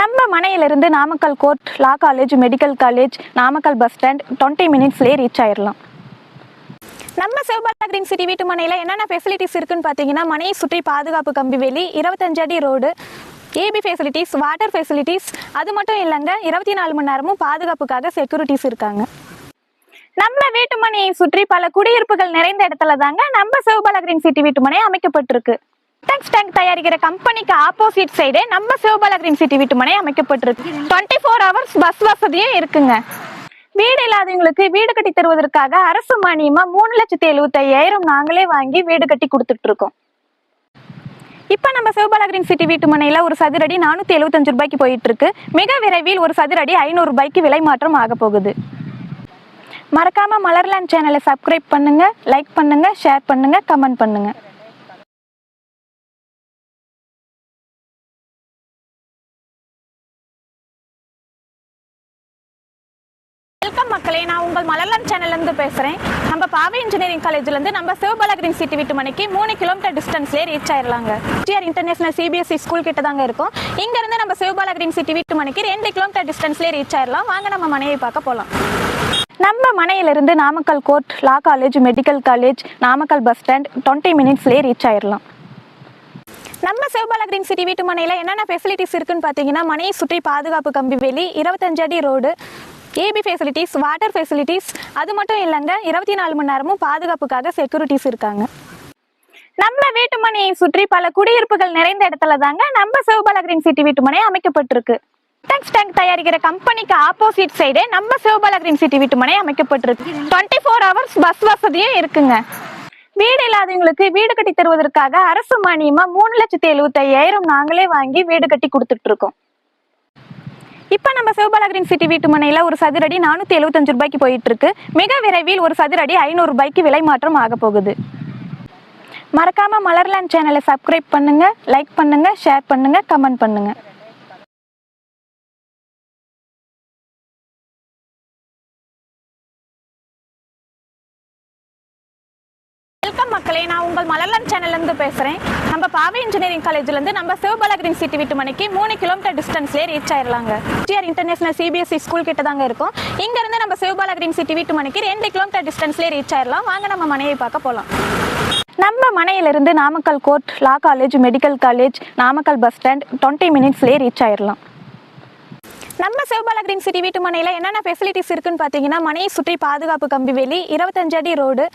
நம்ம மனையிலிருந்து Namakkal court law college medical college Namakkal bus stand twenty மினிட்ஸ்லேயே reach ஆயிடலாம் நம்ம Sivabala green city வீட்டு மனையில் என்னென்ன ஃபெசிலிட்டிஸ் இருக்குன்னு பார்த்தீங்கன்னா மனையை சுற்றி பாதுகாப்பு கம்பி வேலி இருபத்தஞ்சு அடி road EB facilities water facilities அது மட்டும் இல்லைங்க இருபத்தி நாலு மணி நேரமும் பாதுகாப்புக்காக செக்யூரிட்டிஸ் இருக்காங்க. நம்ம வீட்டு மனையை சுற்றி பல குடியிருப்புகள் நிறைந்த இடத்துல தாங்க நம்ம சிவபாலா கிரீன் சிட்டி வீட்டு மனை அமைக்கப்பட்டிருக்கு. டேங்க்ஸ் டேங்க் தயாரிக்கிற கம்பெனிக்கு ஆப்போசிட் சைடு நம்ம சிவபாலா கிரீன் சிட்டி வீட்டுமனை அமைக்கப்பட்டிருக்கு. டுவெண்ட்டி ஃபோர் ஹவர்ஸ் பஸ் வசதியும் இருக்குங்க. வீடு இல்லாதவங்களுக்கு வீடு கட்டி தருவதற்காக அரசு மானியமா மூணு லட்சத்தி எழுபத்தி ஐயாயிரம் நாங்களே வாங்கி வீடு கட்டி கொடுத்துட்டு இருக்கோம். இப்ப நம்ம சிவபாலா கிரீன் சிட்டி வீட்டு மனையில ஒரு சதுரடி நானூத்தி எழுபத்தஞ்சு ரூபாய்க்கு போயிட்டு இருக்கு. மிக விரைவில் ஒரு சதுரடி ஐநூறு ரூபாய்க்கு விலை மாற்றம் ஆக போகுது. மறக்காம மலர்லாண்ட் சேனலை சப்ஸ்கிரைப் பண்ணுங்க லைக் பண்ணுங்க ஷேர் பண்ணுங்க கமெண்ட் பண்ணுங்க. நண்பர்களே நான் உங்கள் மலர்லன் சேனல்லேருந்து பேசுகிறேன். நம்ம பாவை இன்ஜினியரிங் காலேஜ்ல இருந்து நம்ம சிவபாலகிரின் சிட்டி வீட்டு மணிக்கு மூணு கிலோமீட்டர் டிஸ்டன்ஸ்லேயே ரீச் ஆயிடலாங்க ஜிஆர் இன்டர்நேஷனல் சிபிஎஸ்சி ஸ்கூல் கிட்ட தாங்க இருக்கும். இங்கேருந்து நம்ம சிவபாலகிரின் சிட்டி வீட்டு மணிக்கு ரெண்டு கிலோமீட்டர் டிஸ்டன்ஸ்லேயே ரீச் ஆயிடலாம் வாங்க நம்ம மனையை பார்க்க போகலாம் நம்ம மனையிலிருந்து Namakkal court law college medical college Namakkal bus stand twenty மினிட்ஸ்லேயே reach ஆயிடலாம் நம்ம சிவபாலா கிரீன் சிட்டி வீட்டு மனையில் என்னென்ன ஃபெசிலிட்டிஸ் இருக்குன்னு பார்த்தீங்கன்னா மனையை சுற்றி பாதுகாப்பு கம்பி வேலி இருபத்தஞ்சு அடி road EB facilities water facilities அது மட்டும் இல்லைங்க. இருபத்தி நாலு மணி நேரமும் பாதுகாப்புக்காக செக்யூரிட்டிஸ் இருக்காங்க. நம்ம வீட்டு மனையை சுற்றி பல குடியிருப்புகள் நிறைந்த இடத்துல தாங்க நம்ம சிவபாலா கிரீன் சிட்டி வீட்டுமனை அமைக்கப்பட்டிருக்கு. டெக்ஸ் டேங்க் தயாரிக்கிற கம்பெனிக்கு ஆப்போசிட் சைடே நம்ம சிவபாலா கிரீன் சிட்டி வீட்டுமனை அமைக்கப்பட்டிருக்கு. டுவெண்ட்டி ஃபோர் ஹவர்ஸ் பஸ் வசதியும் இருக்குங்க. வீடு இல்லாதவங்களுக்கு வீடு கட்டி தருவதற்காக அரசு மானியமா மூணு லட்சத்தி எழுபத்தி ஐயாயிரம் நாங்களே வாங்கி வீடு கட்டி கொடுத்துட்டு இருக்கோம். இப்போ நம்ம சிவபாலா கிரீன் சிட்டி வீட்டு மனையில் ஒரு சதுரடி நானூற்றி எழுபத்தஞ்சு ரூபாய்க்கு போயிட்டு இருக்கு மிக விரைவில் ஒரு சதுரடி ஐநூறு ரூபாய்க்கு விலை மாற்றம் ஆக போகுது. மறக்காம மலர்லாண்ட் சேனலை சப்ஸ்கிரைப் பண்ணுங்க லைக் பண்ணுங்க ஷேர் பண்ணுங்க கமெண்ட் பண்ணுங்க. வெல்கம் மக்களே நான் உங்கள் மலர்லன் சேனல்லேருந்து பேசுகிறேன். நம்ம பாவை இன்ஜினியரிங் காலேஜ்லேருந்து நம்ம சிவபாலகிரின் சிட்டி வீட்டு மணிக்கு மூணு கிலோமீட்டர் டிஸ்டன்ஸ்லேயே ரீச் ஆயிடலாங்க. ஜிஆர் இன்டர்நேஷனல் சிபிஎஸ்சி ஸ்கூல் கிட்ட தாங்க இருக்கும். இங்கேருந்து நம்ம சிவபாலகிரின் சிட்டி வீட்டு மணிக்கு ரெண்டு கிலோமீட்டர் டிஸ்டன்ஸ்லேயே ரீச் ஆயிடலாம். வாங்க நம்ம மனையை பார்க்க போகலாம் நம்ம மனையிலிருந்து Namakkal court law college medical college Namakkal bus stand twenty மினிட்ஸ்லேயே reach ஆயிடலாம். நம்ம சிவபாலா கிரீன் சிட்டி வீட்டு மனையில் என்னென்ன ஃபெசிலிட்டிஸ் இருக்குன்னு பார்த்தீங்கன்னா மனையை சுற்றி பாதுகாப்பு கம்பி வேலி இருபத்தஞ்சடி road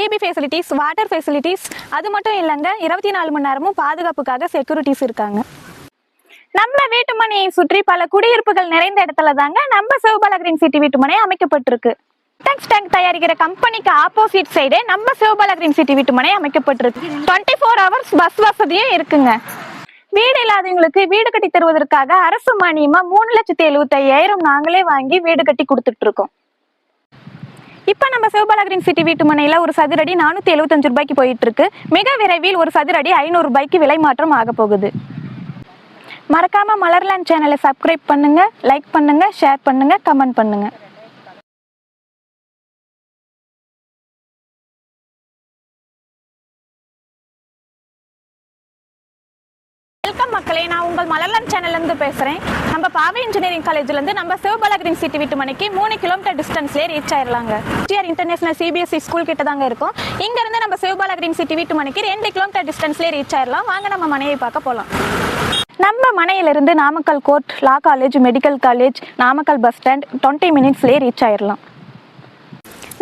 EB facilities water facilities அது மட்டும் இல்லைங்க. இருபத்தி நாலு மணி நேரமும் பாதுகாப்புக்காக செக்யூரிட்டிஸ் இருக்காங்க. நம்ம வீட்டுமனையை சுற்றி பல குடியிருப்புகள் நிறைந்த இடத்துல தாங்க நம்ம சிவபால கிரீன் சிட்டி வீட்டுமனை அமைக்கப்பட்டிருக்கு. டெக்ஸ் டேங்க் தயாரிக்கிற கம்பெனிக்கு ஆப்போசிட் சைடே நம்ம சிவபால கிரீன் சிட்டி வீட்டுமனை அமைக்கப்பட்டிருக்கு. டுவெண்ட்டி ஃபோர் ஹவர்ஸ் பஸ் வசதியும் இருக்குங்க. வீடு இல்லாதவங்களுக்கு வீடு கட்டி தருவதற்காக அரசு மானியமா மூணு லட்சத்தி எழுபத்தி ஐயாயிரம் நாங்களே வாங்கி வீடு கட்டி கொடுத்துட்டு இருக்கோம். இப்போ நம்ம சிவபாலகிரின் சிட்டி வீட்டு மனையில் ஒரு சதுரடி நானூற்றி எழுபத்தஞ்சு ரூபாய்க்கு போயிட்டு இருக்கு மிக விரைவில் ஒரு சதுரடி ஐநூறு ரூபாய்க்கு விலை மாற்றம் ஆக போகுது. மறக்காம மலர்லாண்ட் சேனலை சப்ஸ்கிரைப் பண்ணுங்க லைக் பண்ணுங்க ஷேர் பண்ணுங்க கமெண்ட் பண்ணுங்க. வெல்கம் மக்களே நான் உங்கள் மலர்லன் சேனல்ல இருந்து பேசுறேன் நம்ம பாவை இன்ஜினியரிங் காலேஜ்ல இருந்து நம்ம சிவபாலகிரின் சிட்டி வீட்டு மணிக்கு மூணு கிலோமீட்டர் டிஸ்டன்ஸ்லேயே ரீச் ஆயிடலாங்க ஜிஆர் இன்டர்நேஷனல் சிபிஎஸ்சி ஸ்கூல் கிட்ட தாங்க இருக்கும். இங்க இருந்து நம்ம சிவபாலகிரின் சிட்டி வீட்டு மணிக்கு ரெண்டு கிலோமீட்டர் டிஸ்டன்ஸ்லேயே ரீச் ஆயிடலாம் வாங்க நம்ம மனையை பார்க்க போலாம். நம்ம மனையிலிருந்து Namakkal court law college medical college Namakkal bus stand twenty மினிட்ஸ்லேயே reach ஆயிடலாம்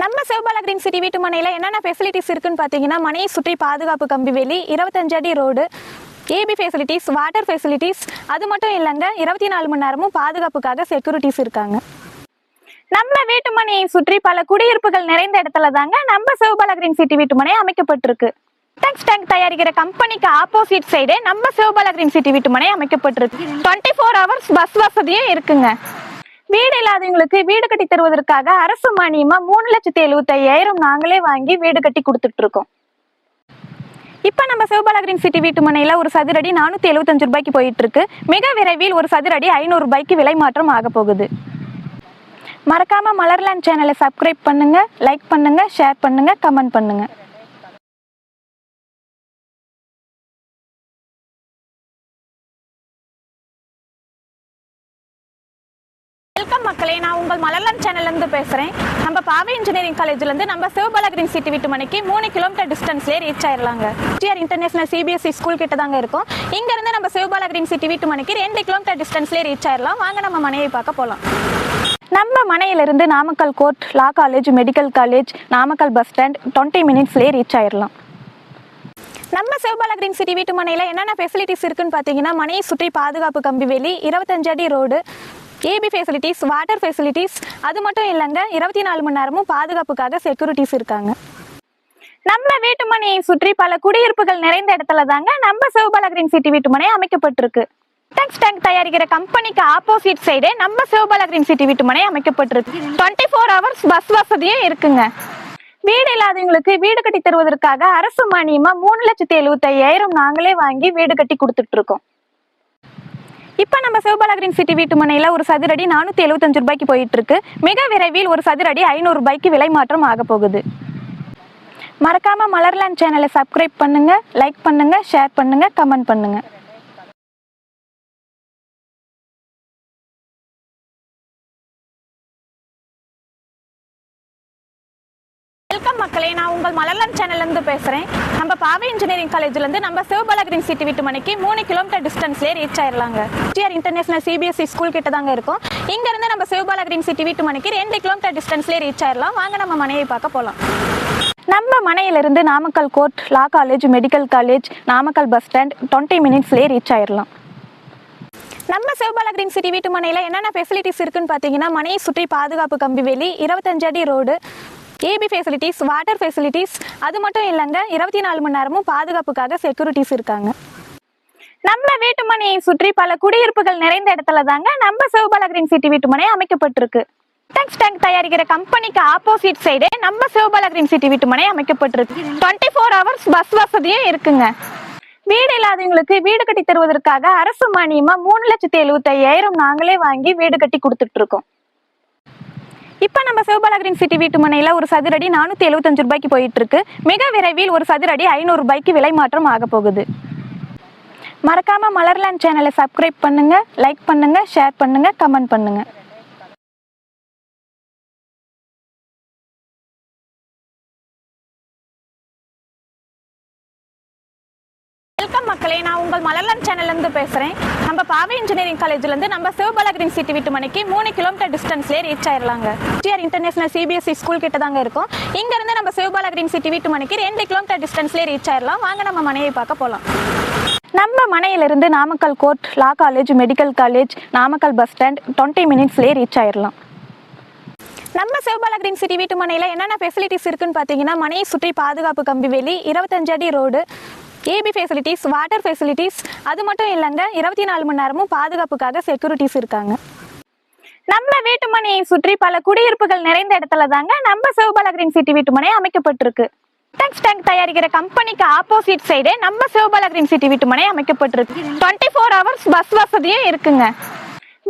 நம்ம சிவபாலா கிரீன் சிட்டி வீட்டு மனையில் என்னென்ன ஃபெசிலிட்டிஸ் இருக்குன்னு பார்த்தீங்கன்னா மனையை சுற்றி பாதுகாப்பு கம்பி வேலி இருபத்தஞ்சடி road EB facilities water facilities அது மட்டும் இல்லைங்க. இருபத்தி நாலு மணி நேரமும் பாதுகாப்புக்காக செக்யூரிட்டிஸ் இருக்காங்க. நம்ம வீட்டுமனையை சுற்றி பல குடியிருப்புகள் நிறைந்த இடத்துல தாங்க நம்ம சிவபாலா கிரீன் சிட்டி வீட்டுமனை அமைக்கப்பட்டிருக்கு. டெக்ஸ் டேங்க் தயாரிக்கிற கம்பெனிக்கு ஆப்போசிட் சைடு நம்ம சிவபாலா கிரீன் சிட்டி வீட்டுமனை அமைக்கப்பட்டிருக்கு. டுவெண்ட்டி ஃபோர் ஹவர்ஸ் பஸ் வசதியும் இருக்குங்க. வீடு இல்லாதவங்களுக்கு வீடு கட்டி தருவதற்காக அரசு மானியமா மூணு லட்சத்தி எழுபத்தி ஐயாயிரம் நாங்களே வாங்கி வீடு கட்டி கொடுத்துட்டு இருக்கோம். இப்போ நம்ம சிவபாலகிரின் சிட்டி வீட்டு மனையில் ஒரு சதுரடி நானூற்றி எழுபத்தஞ்சு ரூபாய்க்கு போயிட்டு இருக்கு மிக விரைவில் ஒரு சதுரடி ஐநூறு ரூபாய்க்கு விலை மாற்றம் ஆக போகுது. மறக்காம மலர்லாண்ட் சேனலை சப்ஸ்கிரைப் பண்ணுங்க லைக் பண்ணுங்க ஷேர் பண்ணுங்க கமெண்ட் பண்ணுங்க. மக்களே சேனல்லேருந்து பேசுகிறேன். பேசுறேன் நம்ம பாவை இன்ஜினியரிங் காலேஜ்ல இருந்து நம்ம சிவபாலகிரின் சிட்டி வீட்டு மணிக்கு மூணு கிலோமீட்டர் டிஸ்டன்ஸ்லேயே ரீச் ஆயிடலாங்க. டிஆர் இன்டர்நேஷனல் சிபிஎஸ்சி ஸ்கூல் கிட்ட தாங்க இருக்கும். இங்கேருந்து நம்ம சிவபாலகிரின் சிட்டி வீட்டு மணிக்கு ரெண்டு கிலோமீட்டர் டிஸ்டன்ஸ்லேயே ரீச் ஆயிடலாம். வாங்க நம்ம மனையை பார்க்க போகலாம் நம்ம மனையிலிருந்து Namakkal court law college medical college Namakkal bus stand twenty மினிட்ஸ்லேயே reach ஆயிடலாம். நம்ம சிவபாலகிரின் சிட்டி வீட்டு மனையில் என்னென்ன ஃபெசிலிட்டிஸ் இருக்குன்னு பார்த்தீங்கன்னா மனையை சுற்றி பாதுகாப்பு கம்பி வேலி இருபத்தஞ்சு அடி road EB facilities water facilities அது மட்டும் இல்லைங்க இருபத்தி நாலு மணி நேரமும் பாதுகாப்புக்காக செக்யூரிட்டிஸ் இருக்காங்க. நம்ம வீட்டுமனையை சுற்றி பல குடியிருப்புகள் நிறைந்த இடத்துல தாங்க நம்ம சிவபாலகிரின் சிட்டி வீட்டுமனை அமைக்கப்பட்டிருக்கு. டெக்ஸ் டேங்க் தயாரிக்கிற கம்பெனிக்கு ஆப்போசிட் சைடே நம்ம சிவபாலகிரின் சிட்டி வீட்டுமனை அமைக்கப்பட்டிருக்கு. டுவெண்ட்டி ஃபோர் ஹவர்ஸ் பஸ் வசதியும் இருக்குங்க. வீடு இல்லாதவங்களுக்கு வீடு கட்டி தருவதற்காக அரசு மானியமா மூணு லட்சத்தி எழுபத்தி ஐயாயிரம் நாங்களே வாங்கி வீடு கட்டி கொடுத்துட்டு இருக்கோம். இப்ப நம்ம சிவபாலகிரின் சிட்டி வீட்டு மனையில் ஒரு சதுரடி நானூத்தி எழுபத்தஞ்சு ரூபாய்க்கு போயிட்டு இருக்கு மிக விரைவில் ஒரு சதுரடி ஐநூறு ரூபாய்க்கு விலை மாற்றம் ஆக போகுது. மறக்காம மலர்லாண்ட் சேனலை சப்ஸ்கிரைப் பண்ணுங்க லைக் பண்ணுங்க ஷேர் பண்ணுங்க கமெண்ட் பண்ணுங்க. வெல்கம் மக்களே நான் உங்கள் மலர்லாண்ட் சேனல்லேருந்து பேசுகிறேன். நம்ம பாவை இன்ஜினியரிங் காலேஜ்லேருந்து நம்ம சிவபாலகிரின் சிட்டி வீட்டு மணிக்கு மூணு கிலோமீட்டர் டிஸ்டன்ஸ்லேயே ரீச் ஆயிடலாங்க. டிஆர் இன்டர்நேஷனல் சிபிஎஸ்சி ஸ்கூல் கிட்ட தாங்க இருக்கும். இங்கேருந்து நம்ம சிவபாலகிரின் சிட்டி வீட்டு மணிக்கு ரெண்டு கிலோமீட்டர் டிஸ்டன்ஸ்லேயே ரீச் ஆயிடலாம். வாங்க நம்ம மனையை பார்க்க போகலாம் நம்ம மனையிலிருந்து Namakkal court law college medical college Namakkal bus stand twenty மினிட்ஸ்லேயே reach ஆயிடலாம். நம்ம சிவபாலகிரின் சிட்டி வீட்டு மனையில் என்னென்ன ஃபெசிலிட்டிஸ் இருக்குன்னு பார்த்தீங்கன்னா மனையை சுற்றி பாதுகாப்பு கம்பி வேலி இருபத்தஞ்சு அடி road EB facilities water facilities அது மட்டும் இல்லைங்க இருபத்தி நாலு மணி நேரமும் பாதுகாப்புக்காக செக்யூரிட்டிஸ் இருக்காங்க. நம்ம வீட்டுமனையை சுற்றி பல குடியிருப்புகள் நிறைந்த இடத்துல தாங்க நம்ம சிவபாலகிரின் சிட்டி வீட்டுமனை அமைக்கப்பட்டிருக்கு. டெக்ஸ் டேங்க் தயாரிக்கிற கம்பெனிக்கு ஆப்போசிட் சைடே நம்ம சிவபாலகிரின் சிட்டி வீட்டுமனை அமைக்கப்பட்டிருக்கு. டுவெண்ட்டி ஃபோர் ஹவர்ஸ் பஸ் வசதியும் இருக்குங்க. வீடு இல்லாதவங்களுக்கு வீடு கட்டி தருவதற்காக அரசு மானியமா மூணு லட்சத்தி எழுபத்தி ஐயாயிரம் நாங்களே வாங்கி வீடு கட்டி கொடுத்துட்டு இருக்கோம். இப்போ நம்ம சிவபாலகிரின் சிட்டி வீட்டு மனையில ஒரு சதுரடி நானூற்றி எழுபத்தஞ்சு ரூபாய்க்கு போயிட்டு இருக்கு மிக விரைவில் ஒரு சதுரடி ஐநூறு ரூபாய்க்கு விலை மாற்றம் ஆக போகுது. மறக்காம மலர்லாண்ட் சேனலை சப்ஸ்கிரைப் பண்ணுங்க லைக் பண்ணுங்க ஷேர் பண்ணுங்க கமெண்ட் பண்ணுங்க. வெல்கம் நான் உங்கள் மலர்லம் சேனல்லேருந்து பேசுகிறேன். நம்ம பாவை இன்ஜினியரிங் காலேஜ்லேருந்து நம்ம சிவபாலகிரின் சிட்டி வீட்டு மணிக்கு மூணு கிலோமீட்டர் டிஸ்டன்ஸ்லேயே ரீச் ஆயிடலாங்க ஜிஆர் இன்டர்நேஷனல் சிபிஎஸ்சி ஸ்கூல் கிட்ட தாங்க இருக்கும். இங்கேருந்து நம்ம சிவபாலகிரின் சிட்டி வீட்டு மணிக்கு ரெண்டு கிலோமீட்டர் டிஸ்டன்ஸ்லேயே ரீச் ஆயிடலாம் வாங்க நம்ம மனையை பார்க்க போகலாம் நம்ம மனையிலிருந்து Namakkal court law college medical college Namakkal bus stand twenty மினிட்ஸ்லேயே reach ஆயிடலாம் நம்ம சிவபாலகிரின் சிட்டி வீட்டு மனையில் என்னென்ன ஃபெசிலிட்டிஸ் இருக்குன்னு பார்த்தீங்கன்னா மனையை சுற்றி பாதுகாப்பு கம்பி வேலி இருபத்தஞ்சடி அடி road EB facilities water facilities அது மட்டும் இல்லைங்க. இருபத்தி நாலு மணி நேரமும் பாதுகாப்புக்காக செக்யூரிட்டிஸ் இருக்காங்க. நம்ம வீட்டுமனையை சுற்றி பல குடியிருப்புகள் நிறைந்த இடத்துல தாங்க நம்ம சிவபாலகிரின் சிட்டி வீட்டுமனை அமைக்கப்பட்டிருக்கு. டெக்ஸ் டேங்க் தயாரிக்கிற கம்பெனிக்கு ஆப்போசிட் சைடே நம்ம சிவபாலகிரின் சிட்டி வீட்டுமனை அமைக்கப்பட்டிருக்கு. டுவெண்ட்டி ஃபோர் ஹவர்ஸ் பஸ் வசதியும் இருக்குங்க.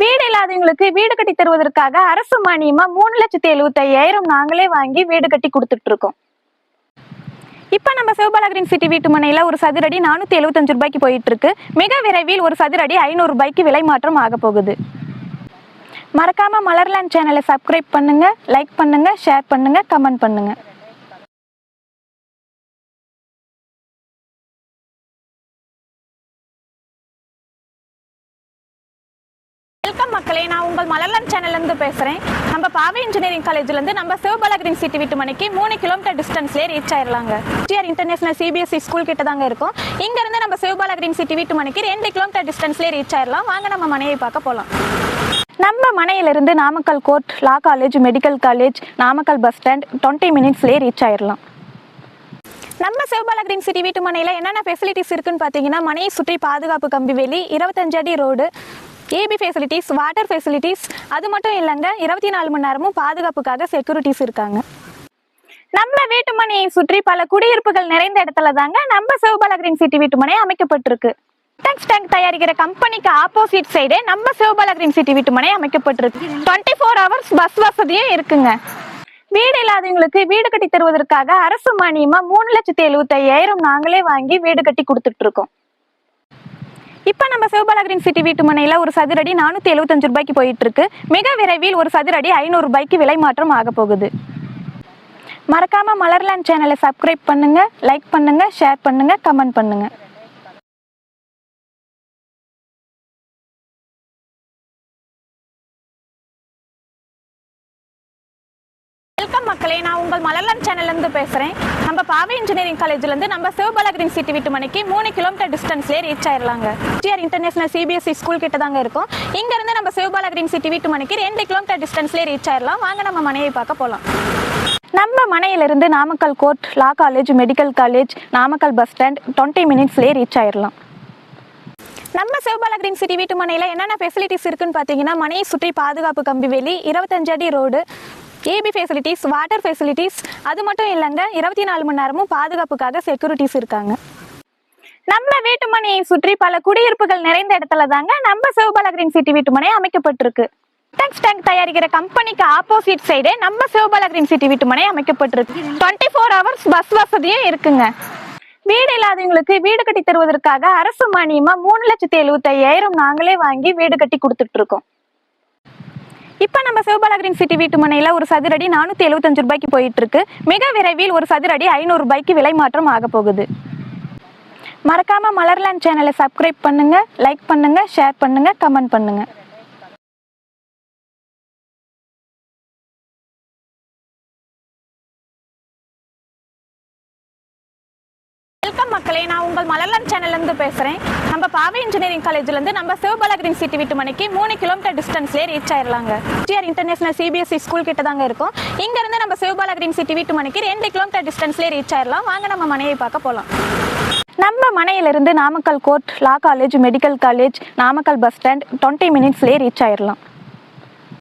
வீடு இல்லாதவங்களுக்கு வீடு கட்டி தருவதற்காக அரசு மானியமா மூணு லட்சத்தி எழுபத்தி ஐயாயிரம் நாங்களே வாங்கி வீடு கட்டி கொடுத்துட்டு இருக்கோம். இப்போ நம்ம சிவபாலகிரின் சிட்டி வீட்டு மனையில் ஒரு சதுரடி நானூற்றி எழுபத்தஞ்சு ரூபாய்க்கு போயிட்டு இருக்கு மிக விரைவில் ஒரு சதுரடி ஐநூறு ரூபாய்க்கு விலை மாற்றம் ஆக போகுது. மறக்காம மலர்லாண்ட் சேனலை சப்ஸ்கிரைப் பண்ணுங்க லைக் பண்ணுங்க ஷேர் பண்ணுங்க கமெண்ட் பண்ணுங்க. வெல்கம் மக்களே நான் உங்கள் மலர்லன் சேனல்லேருந்து பேசுகிறேன். நம்ம பாவை இன்ஜினியரிங் காலேஜ்லேருந்து நம்ம சிவபாலகிரின் சிட்டி வீட்டு மணிக்கு மூணு கிலோமீட்டர் டிஸ்டன்ஸ்லேயே ரீச் ஆயிடலாங்க டிஆர் இன்டர்நேஷனல் சிபிஎஸ்சி ஸ்கூல் கிட்ட தாங்க இருக்கும். இங்கேருந்து நம்ம சிவபாலகிரின் சிட்டி வீட்டு மணிக்கு ரெண்டு கிலோமீட்டர் டிஸ்டன்ஸ்லேயே ரீச் ஆயிடலாம் வாங்க நம்ம மனையை பார்க்க போகலாம் நம்ம மனையிலிருந்து Namakkal court law college medical college Namakkal bus stand twenty மினிட்ஸ்லேயே reach ஆயிடலாம் நம்ம சிவபாலகிரின் சிட்டி வீட்டு மனையில் என்னென்ன ஃபெசிலிட்டிஸ் இருக்குன்னு பார்த்தீங்கன்னா மனையை சுற்றி பாதுகாப்பு கம்பி வேலி இருபத்தஞ்சடி road EB facilities water facilities அது மட்டும் இல்லைங்க. இருபத்தி நாலு மணி நேரமும் பாதுகாப்புக்காக செக்யூரிட்டிஸ் இருக்காங்க. நம்ம வீட்டுமனையை சுற்றி பல குடியிருப்புகள் நிறைந்த இடத்துல தாங்க நம்ம சிவபாலகிரின் சிட்டி வீட்டுமனை அமைக்கப்பட்டிருக்கு. டெக்ஸ் டேங்க் தயாரிக்கிற கம்பெனிக்கு ஆப்போசிட் சைடே நம்ம சிவபாலகிரின் சிட்டி வீட்டுமனை அமைக்கப்பட்டிருக்கு. டுவெண்ட்டி ஃபோர் ஹவர்ஸ் பஸ் வசதியும் இருக்குங்க. வீடு இல்லாதவங்களுக்கு வீடு கட்டி தருவதற்காக அரசு மானியமா மூணு லட்சத்தி எழுபத்தி ஐயாயிரம் நாங்களே வாங்கி வீடு கட்டி கொடுத்துட்டு இருக்கோம். இப்போ நம்ம சிவபாலகிரின் சிட்டி வீட்டு மனையில் ஒரு சதுரடி நானூற்றி எழுபத்தஞ்சு ரூபாய்க்கு போயிட்டு இருக்கு மிக விரைவில் ஒரு சதுரடி ஐநூறு ரூபாய்க்கு விலை மாற்றம் ஆக போகுது. மறக்காம மலர்லாண்ட் சேனலை சப்ஸ்கிரைப் பண்ணுங்க லைக் பண்ணுங்க ஷேர் பண்ணுங்க கமெண்ட் பண்ணுங்க. மக்களே நான் உங்கள் மலர்லாண்ட் சேனல்ல இருந்து நம்ம பாவை இன்ஜினியரிங் காலேஜ்லேருந்து நம்ம சிவபாலகிரி சிட்டி வீட்டு மணிக்கு மூணு கிலோமீட்டர் டிஸ்டன்ஸ்லேயே ரீச் ஆயிடலாங்க ஜிஆர் இன்டர்நேஷனல் சிபிஎஸ்சி ஸ்கூல் கிட்ட தாங்க இருக்கும். இங்கேருந்து நம்ம சிவபாலகிரி சிட்டி வீட்டு மணிக்கு ரெண்டு கிலோமீட்டர் டிஸ்டன்ஸ்லேயே ரீச் ஆயிடலாம் வாங்க நம்ம மனையை பார்க்க போகலாம் நம்ம மனையிலிருந்து Namakkal court law college medical college Namakkal bus stand twenty மினிட்ஸ்லேயே reach ஆயிடலாம் நம்ம சிவபாலகிரின் சிட்டி வீட்டு மனையில் என்னென்ன ஃபெசிலிட்டிஸ் இருக்குன்னு பார்த்தீங்கன்னா மனையை சுற்றி பாதுகாப்பு கம்பி வேலி இருபத்தஞ்சு அடி road EB facilities water facilities அது மட்டும் இல்லைங்க இருபத்தி நாலு மணி நேரமும் பாதுகாப்புக்காக செக்யூரிட்டிஸ் இருக்காங்க. நம்ம வீட்டுமனையை சுற்றி பல குடியிருப்புகள் நிறைந்த இடத்துல தாங்க நம்ம சிவபாலகிரின் சிட்டி வீட்டுமனை அமைக்கப்பட்டிருக்கு. டெக்ஸ் டேங்க் தயாரிக்கிற கம்பெனிக்கு ஆப்போசிட் சைடே நம்ம சிவபாலகிரின் சிட்டி வீட்டுமனை அமைக்கப்பட்டிருக்கு. டுவெண்ட்டி ஃபோர் ஹவர்ஸ் பஸ் வசதியும் இருக்குங்க. வீடு இல்லாதவங்களுக்கு வீடு கட்டி தருவதற்காக அரசு மானியமா மூணு லட்சத்தி எழுபத்தி ஐயாயிரம் நாங்களே வாங்கி வீடு கட்டி கொடுத்துட்டு இருக்கோம். இப்போ நம்ம சிவபாலகிரின் சிட்டி வீட்டு மனையில் ஒரு சதுரடி நானூற்றி எழுபத்தஞ்சு ரூபாய்க்கு போயிட்டு இருக்கு மிக விரைவில் ஒரு சதுரடி ஐநூறு ரூபாய்க்கு விலை மாற்றம் ஆக போகுது. மறக்காம மலர்லாண்ட் சேனலை சப்ஸ்கிரைப் பண்ணுங்க லைக் பண்ணுங்க ஷேர் பண்ணுங்க கமெண்ட் பண்ணுங்க. உங்கள் மலர்லன் சேனல்லேருந்து பேசுகிறேன். நம்ம பாவை இன்ஜினியரிங் காலேஜ்லேருந்து நம்ம சிவபாலகிரின் சிட்டி வீட்டு மணிக்கு மூணு கிலோமீட்டர் டிஸ்டன்ஸ்லேயே ரீச் ஆயிடலாங்க டிஆர் இன்டர்நேஷனல் சிபிஎஸ்சி ஸ்கூல் கிட்ட தாங்க இருக்கும். இங்கேருந்து நம்ம சிவபாலகிரின் சிட்டி வீட்டு மணிக்கு ரெண்டு கிலோமீட்டர் டிஸ்டன்ஸ்லேயே ரீச் ஆயிடலாம் வாங்க நம்ம மனையை பார்க்க போகலாம் நம்ம மனையிலிருந்து Namakkal court law college medical college Namakkal bus stand twenty மினிட்ஸ்லேயே reach ஆயிடலாம்